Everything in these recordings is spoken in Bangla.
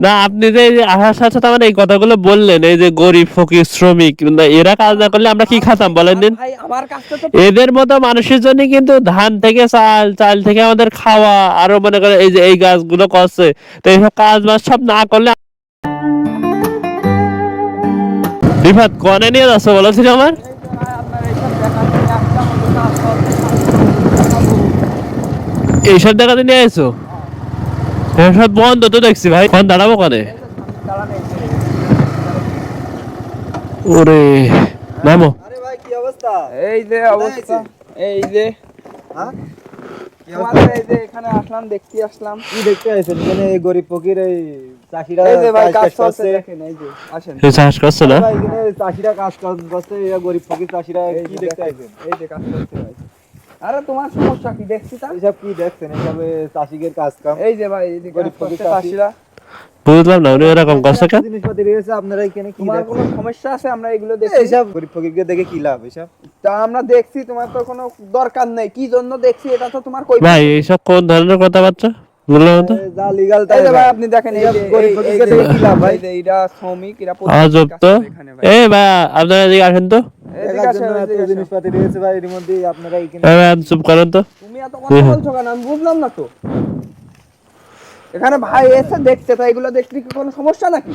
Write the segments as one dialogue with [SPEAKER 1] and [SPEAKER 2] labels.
[SPEAKER 1] না আপনি যে আসার সাথে সাথে আমার এই কথাগুলো বললেন এই যে গরিব ফকির শ্রমিক এরা কাজ না করলে আমরা কি খাতাম বলেন দিন? এদের মতো মানুষের জন্য কিন্তু ধান থেকে চাল চাল থেকে আমাদের খাওয়া আরও মনে করে এই যে এই গাছগুলো করছে তো এইসব কাজ বাজ সব না করলে রিফাত কনে নিয়ে যাচ্ছ বলেছিল আমার?
[SPEAKER 2] এইসব
[SPEAKER 1] দেখাতে নিয়ে এসো বন্ধ তো দেখছি ভাই। কোন দাঁড়াবো কনে? ওরে নামো।
[SPEAKER 3] আরে ভাই কি অবস্থা?
[SPEAKER 2] এই যে অবস্থা এই যে।
[SPEAKER 3] হ্যাঁ? অবস্থা?
[SPEAKER 2] এই যে এখানে আসলাম দেখতে আসলাম।
[SPEAKER 3] কি দেখতে আছেন এই গরিব ফকির এই চাষিরা
[SPEAKER 2] এই যে ভাই
[SPEAKER 3] চাষ
[SPEAKER 2] কাজ করছে
[SPEAKER 3] করছে
[SPEAKER 2] দেখেন এই যে আসেন।
[SPEAKER 1] এ চাষ করছ না?
[SPEAKER 3] ভাই এখানে চাষিরা কাজ করছে গরিব ফকির চাষিরা কি দেখতে আছেন
[SPEAKER 2] এই যে কাজ করছে ভাই। আরে তোমার সমস্যা কি? দেখছি তা?
[SPEAKER 3] এইসব কি দেখছেন? চাষিদের কাজ কাম
[SPEAKER 2] এই যে ভাই এই যে
[SPEAKER 3] গরিব
[SPEAKER 2] চাষিরা।
[SPEAKER 1] বুঝলাম না উনি এরকম করছে কেন?
[SPEAKER 3] জিনিসপাতি রয়েছে আপনারা এখানে কি
[SPEAKER 2] তোমার কোনো সমস্যা আছে? আমরা এগুলো দেখছি
[SPEAKER 3] এইসব গরিব ফকিরকে দেখে কি লাভ
[SPEAKER 2] তা আমরা দেখছি তোমার তো কোনো দরকার নেই। কি জন্য দেখছি এটা তো তোমার কই
[SPEAKER 1] ভাই এইসব কোন ধরনের কথাবার্তা? বললাম তো
[SPEAKER 3] যা লিগাল
[SPEAKER 2] এই যে ভাই আপনি দেখেন এই
[SPEAKER 3] গরিব
[SPEAKER 2] এই- এই
[SPEAKER 3] ফকিরকে দেখে কি লাভ ভাই?
[SPEAKER 2] এই এরা শ্রমিক এরা
[SPEAKER 1] আজব তো।
[SPEAKER 2] এখানে ভাই।
[SPEAKER 1] এ ভাই আপনারা এদিকে আসেন তো।
[SPEAKER 3] মধ্যে আপনারা এখানে
[SPEAKER 1] ভাই চুপ করেন তো।
[SPEAKER 2] তুমি এত কথা বলছো কেন? আমি বুঝলাম না তো। এখানে ভাই এসে দেখতে তাই এগুলো দেখতে কি কোনো সমস্যা নাকি?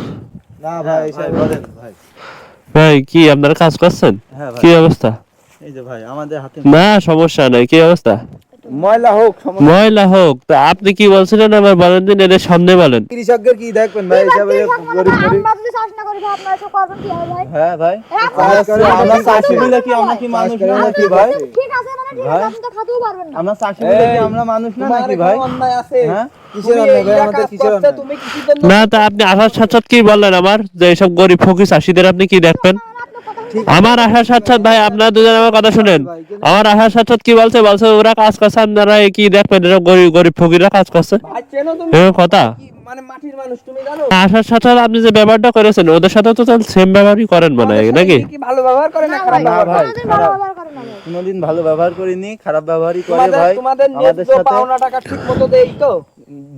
[SPEAKER 3] না ভাই ভাই।
[SPEAKER 1] ভাই কি আপনারা কাজ করছেন?
[SPEAKER 3] হ্যাঁ
[SPEAKER 1] কি অবস্থা?
[SPEAKER 3] এই যে ভাই আমাদের হাতে
[SPEAKER 1] না সমস্যা নাই কি অবস্থা?
[SPEAKER 2] ময়লা হোক
[SPEAKER 1] ময়লা হোক তা আপনি কি বলছিলেন আমার বলেন দিন এদের সামনে বলেন?
[SPEAKER 3] কৃষকদের কি দেখবেন ভাই এই গরিব
[SPEAKER 4] ভাই
[SPEAKER 3] হ্যাঁ ভাই?
[SPEAKER 4] হ্যাঁ,
[SPEAKER 3] আমরা চাষি বলে কি আমরা কি মানুষ না নাকি ভাই?
[SPEAKER 4] ঠিক আছে মানে ঠিক আছে আপনি তো খাতেও পারবেন না।
[SPEAKER 3] আমরা চাষি বলে কি আমরা মানুষ না নাকি ভাই?
[SPEAKER 2] অন্যায় আছে।
[SPEAKER 3] হ্যাঁ?
[SPEAKER 1] না তা আপনি আসার সাথে সাথে কি বললেন আমার যে এইসব গরিব ফকির চাষিদের আপনি কি দেখবেন? আমার আসার সাথে সাথে ভাই আপনারা দুজন আমার কথা শুনেন। আমার সাথে সাথে কি বলছে? বলছে ওরা কাজ করছে আপনারা কি দেখবেন? এরকম গরিব গরিব ফকিররা কাজ করছে। কথা?
[SPEAKER 2] মানে মাটির মানুষ তুমি জানো?
[SPEAKER 1] আসার সাথে সাথে আপনি যে ব্যবহারটা করেছেন ওদের সাথে তো সেম ব্যবহারই করেন মনে হয় নাকি?
[SPEAKER 2] ভালো ব্যবহার না খারাপ
[SPEAKER 4] ভাই কোনোদিন ভালো
[SPEAKER 3] করিনি খারাপ ব্যবহারই করে ভাই।
[SPEAKER 2] তোমাদের
[SPEAKER 3] সাথে
[SPEAKER 2] পাওনা টাকা ঠিক মতো দেই তো?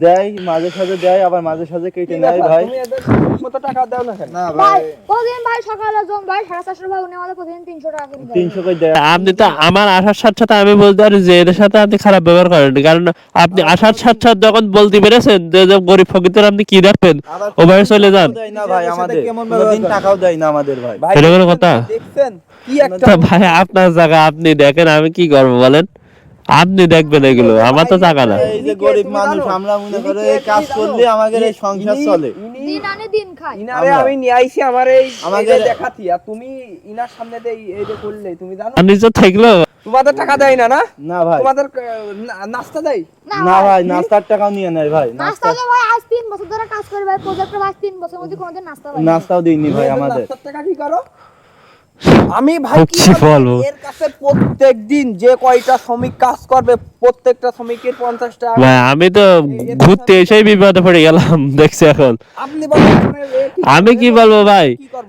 [SPEAKER 3] দেয় মাঝে সাঝে দেয় আবার মাঝে সাঝে কেটে নেয় ভাই।
[SPEAKER 2] তুমি এদের ঠিক মতো টাকা দাও না কেন?
[SPEAKER 3] না
[SPEAKER 4] ভাই প্রতিদিন ভাই সকালে জম ভাই সাড়ে চারশো ভাই উনি আমাদের প্রতিদিন তিনশো টাকা করে
[SPEAKER 3] তিনশো করে দেয়।
[SPEAKER 1] আপনি তো আমার আসার সাথে সাথে আমি বলতে পারি যে এদের সাথে আপনি খারাপ ব্যবহার করেন কারণ আপনি আসার সাথে সাথে যখন বলতে পেরেছেন যে গরিব ফকিরদের আপনি কি দেখবেন
[SPEAKER 3] আবার
[SPEAKER 1] ও চলে যান।
[SPEAKER 3] না ভাই আমাদের। টাকাও দেয় না আমাদের ভাই।
[SPEAKER 2] ভাই
[SPEAKER 1] এটা কোনো কথা?
[SPEAKER 2] দেখছেন কি একটা
[SPEAKER 1] ভাই আপনার জায়গা আপনি দেখেন আমি কি করব বলেন? আপনি দেখবেন এগুলো আমার তো টাকা না
[SPEAKER 3] এই যে গরিব মানুষ আমরা মনে করে এই কাজ করলে আমাদের এই সংসার চলে।
[SPEAKER 4] দিন আনে দিন খাই
[SPEAKER 2] ইনারে আমি নিয়ে আইছি আমার এই
[SPEAKER 3] আমাদের-
[SPEAKER 2] আমাদের দেখাতি আর তুমি ইনার সামনে দিয়ে এই যে করলে তুমি জানো?
[SPEAKER 1] আর নিজে থাকল।
[SPEAKER 2] তোমাদের টাকা দেয় না না?
[SPEAKER 3] না ভাই।
[SPEAKER 2] তোমাদের না- নাস্তা দেয়?
[SPEAKER 3] না ভাই। নাস্তার টাকাও নিয়ে নেয় ভাই
[SPEAKER 4] নাস্তা হলে ভাই আজ তিন বছর ধরে কাজ করি ভাই প্রজেক্টর ভাই তিন বছর মধ্যে কোনোদিন নাস্তা ভাই
[SPEAKER 3] নাস্তাও দিইনি ভাই আমাদের।
[SPEAKER 2] নাস্তার টাকা কি করো? আমি ভাই কি
[SPEAKER 1] বলব?
[SPEAKER 2] এর কাছে প্রত্যেক দিন যে কয়টা শ্রমিক কাজ করবে প্রত্যেকটা শ্রমিকের পঞ্চাশ টাকা
[SPEAKER 1] ভাই আমি তো ঘুরতে এসেই বিপদে পড়ে গেলাম দেখছি এখন।
[SPEAKER 2] আপনি
[SPEAKER 1] আমি কি বলব ভাই?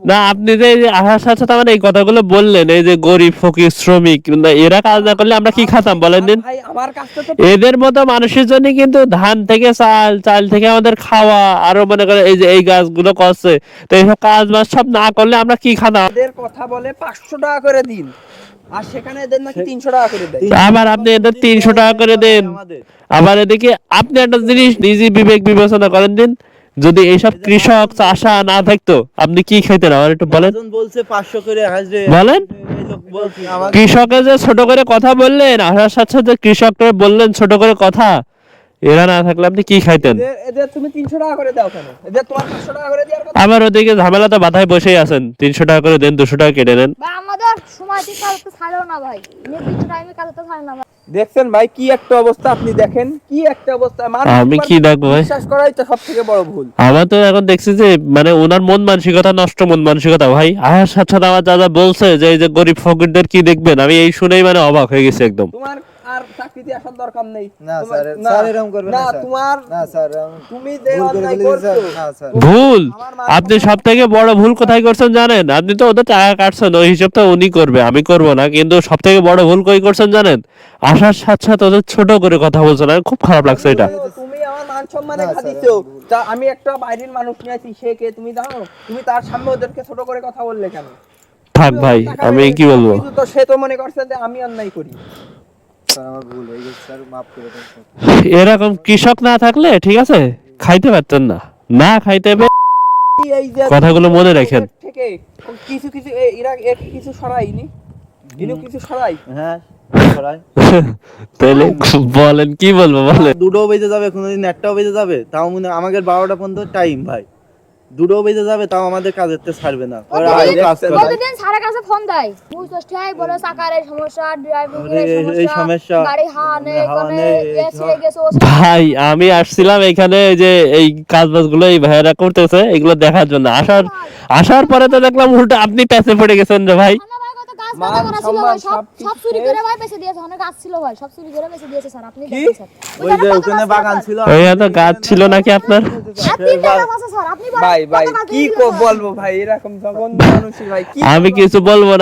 [SPEAKER 1] না আপনি যে আসার সাথে সাথে আমার এই কথাগুলো বললেন এই যে গরিব ফকির শ্রমিক না এরা কাজ না করলে আমরা কি খাতাম বলেন দিন।
[SPEAKER 2] ভাই আমার কাছে তো
[SPEAKER 1] এদের মতো মানুষের জন্য কিন্তু ধান থেকে চাল চাল থেকে আমাদের খাওয়া আরও মনে করে এই যে এই গাছগুলো করছে তো এইসব কাজ বাজ সব না করলে আমরা কি খাতাম?
[SPEAKER 2] এদের কথা বলে পাঁচশো টাকা করে দিন। আর সেখানে এদের নাকি তিনশো টাকা করে দেয়।
[SPEAKER 1] আবার আপনি এদের তিনশো টাকা করে দেন। আবার এদিকে আপনি একটা জিনিস নিজে বিবেক বিবেচনা করেন দিন। যদি এইসব কৃষক চাষা না থাকতো আপনি কি খাইতেন? আমার একটু বলেন।
[SPEAKER 3] বলছে পাঁচশো করে
[SPEAKER 1] বলেন। কৃষকের যে ছোট করে কথা বললেন আসার সাথে সাথে কৃষকরা বললেন ছোট করে কথা এরা না থাকলে আপনি কি খাইতেন?
[SPEAKER 2] এদের এদের তুমি তিনশো টাকা করে দাও কেন? তোমার পাঁচশো টাকা করে দেওয়ার কথা?
[SPEAKER 1] ওদিকে ঝামেলা তো বাধায় বসেই আছেন। তিনশো টাকা করে দেন দুশো টাকা কেটে নেন।
[SPEAKER 4] ভাই আমাদের সময় ঠিক কাজ তো ছাড়েও না ভাই। নির্দিষ্ট টাইমে কাজ তো ছাড়ে না ভাই।
[SPEAKER 2] দেখছেন ভাই কি একটা অবস্থা আপনি দেখেন কি একটা অবস্থা।
[SPEAKER 1] আমি কি দেখব ভাই?
[SPEAKER 2] বিশ্বাস করাই তো সব থেকে বড় ভুল।
[SPEAKER 1] আমার তো এখন দেখছি যে মানে ওনার মন মানসিকতা নষ্ট মন মানসিকতা। ভাই আসার সাথে সাথে আমার দাদা বলছে যে এই যে গরিব ফকিরদের কি দেখবেন? আমি এই শুনেই মানে অবাক হয়ে গেছি একদম।
[SPEAKER 2] তোমার আর চাকরিতে আসার দরকার নেই।
[SPEAKER 3] না স্যার স্যার এরকম করবেন
[SPEAKER 2] না
[SPEAKER 3] না
[SPEAKER 2] তোমার
[SPEAKER 3] না স্যার আমি
[SPEAKER 2] তুমি যে
[SPEAKER 3] ভুল
[SPEAKER 2] অন্যায় করছ।
[SPEAKER 3] না স্যার।
[SPEAKER 1] ভুল! আপনি
[SPEAKER 2] সম্মান-
[SPEAKER 1] সব থেকে বড় ভুল কোথায় করছেন জানেন? আপনি তো ওদের টাকা কাটছেন ওই হিসাবটা উনি করবে আমি করব না কিন্তু সব থেকে বড় ভুল কই করছেন জানেন? আসার সাথে সাথে ওদের ছোট করে কথা বলছেন খুব খারাপ লাগছে এটা।
[SPEAKER 2] তুমি আমার মান মান সম্মানে ঘা দিছো। তা আমি একটা বাইরের মানুষ নিয়েছি সে কে? তুমি জানো? তুমি তার সামনে ওদেরকে ছোট করে কথা বললে কেন?
[SPEAKER 1] থাক ভাই আমি কি বলব?
[SPEAKER 2] তো সে তো মনে করছে যে আমি অন্যায় করি।
[SPEAKER 3] স্যার আমার ভুল গেছে স্যার মাফ করে দেন স্যার।
[SPEAKER 1] এরকম কৃষক না থাকলে ঠিক আছে? খাইতে পারতেন না। না খাইতে কথাগুলো মনে রাখেন।
[SPEAKER 2] কিছু কিছু এরা কিছু সরাইনি কিছু সরাই
[SPEAKER 3] হ্যাঁ
[SPEAKER 1] তাহলে বলেন কি বলব বলেন?
[SPEAKER 3] দুটোও বেজে যাবে কোনোদিন একটাও বেজে যাবে। তাও মনে হয় আমাদের বারোটা পর্যন্ত টাইম ভাই। দুটোও বেজে যাবে তাও আমাদের কাজের তো ছাড়বে না। কাজ
[SPEAKER 4] প্রতিদিন সারা কাছে ফোন দেয়। বুঝছস ঠিক বলে চাকার এই সমস্যা ড্রাইভিং
[SPEAKER 3] এই-
[SPEAKER 4] সমস্যা গাড়ি হানে
[SPEAKER 3] হাওয়া
[SPEAKER 4] কোনে এসে গেছে
[SPEAKER 1] ভাই আমি আসছিলাম এখানে এই যে এই কাজ বাজগুলো এই ভাইরা করতেছে এগুলো দেখার জন্য। আসার আসার পরে তো দেখলাম উল্টা আপনি প্যাসে পড়ে গেছেন রে ভাই।
[SPEAKER 4] গাছ ছিল ভাই সব
[SPEAKER 2] সব
[SPEAKER 4] সব চুরি করে ভাই বেঁচে দিয়েছে অনেক গাছ ছিল ভাই সব চুরি করে বেঁচে দিয়েছে স্যার আপনি
[SPEAKER 2] কি?
[SPEAKER 3] ওই যে ওখানে বাগান ছিল?
[SPEAKER 1] ওই এত গাছ ছিল নাকি আপনার?
[SPEAKER 2] ভাই ভাই কি কো- বলব ভাই? এরকম জঘন্য ভাই কি
[SPEAKER 1] আমি কিছু বলব না।